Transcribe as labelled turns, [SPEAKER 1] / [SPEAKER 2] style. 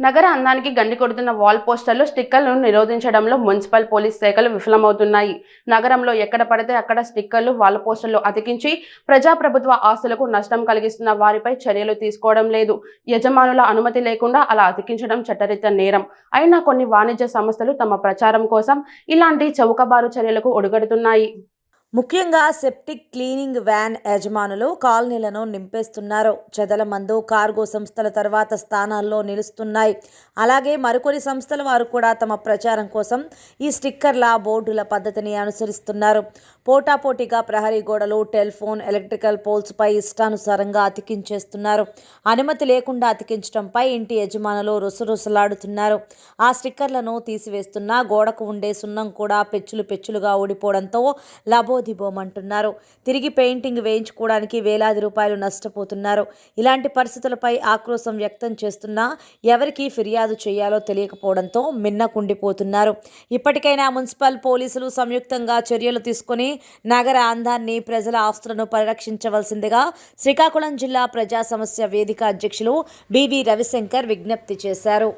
[SPEAKER 1] నగర అందానికి గండి కొడుతున్న వాల్ పోస్టర్లు స్టిక్కర్లను నిరోధించడంలో మున్సిపల్ పోలీస్ శాఖలు విఫలమవుతున్నాయి. నగరంలో ఎక్కడ పడితే అక్కడ స్టిక్కర్లు వాల్ పోస్టర్లు అతికించి ప్రజాప్రభుత్వ ఆస్తులకు నష్టం కలిగిస్తున్న వారిపై చర్యలు తీసుకోవడం లేదు. యజమానుల అనుమతి లేకుండా అలా అతికించడం చట్టరీత్యా నేరం. అయినా కొన్ని వాణిజ్య సంస్థలు తమ ప్రచారం కోసం ఇలాంటి చౌకబారు చర్యలకు ఒడుగడుతున్నాయి.
[SPEAKER 2] ముఖ్యంగా సెప్టిక్ క్లీనింగ్ వ్యాన్ యజమానులు కాలనీలను నింపేస్తున్నారు. చెదల మందు కార్గో సంస్థల తర్వాత స్థానాల్లో నిలుస్తున్నాయి. అలాగే మరికొన్ని సంస్థల వారు కూడా తమ ప్రచారం కోసం ఈ స్టిక్కర్ల బోర్డుల పద్ధతిని అనుసరిస్తున్నారు. పోటాపోటీగా ప్రహరీ గోడలు టెలిఫోన్ ఎలక్ట్రికల్ పోల్స్పై ఇష్టానుసారంగా అతికించేస్తున్నారు. అనుమతి లేకుండా అతికించడంపై ఇంటి యజమానులు రుసరుసలాడుతున్నారు. ఆ స్టిక్కర్లను తీసివేస్తున్నా గోడకు ఉండే సున్నం కూడా పెచ్చులు పెచ్చులుగా ఊడిపోవడంతో లబోదిబోమంటున్నారు తిరిగి పెయింటింగ్ వేయించుకోవడానికి వేలాది రూపాయలు నష్టపోతున్నారు. ఇలాంటి పరిస్థితులపై ఆక్రోశం వ్యక్తం చేస్తున్నా ఎవరికి ఫిర్యాదు చేయాలో తెలియకపోవడంతో మిన్నకుండిపోతున్నారు ఇప్పటికైనా మున్సిపల్ పోలీసులు సంయుక్తంగా చర్యలు తీసుకుని నగర అందాన్ని ప్రజల ఆస్తులను పరిరక్షించవలసిందిగా శ్రీకాకుళం జిల్లా ప్రజా సమస్య వేదిక అధ్యక్షులు బివి రవిశంకర్ విజ్ఞప్తి చేశారు.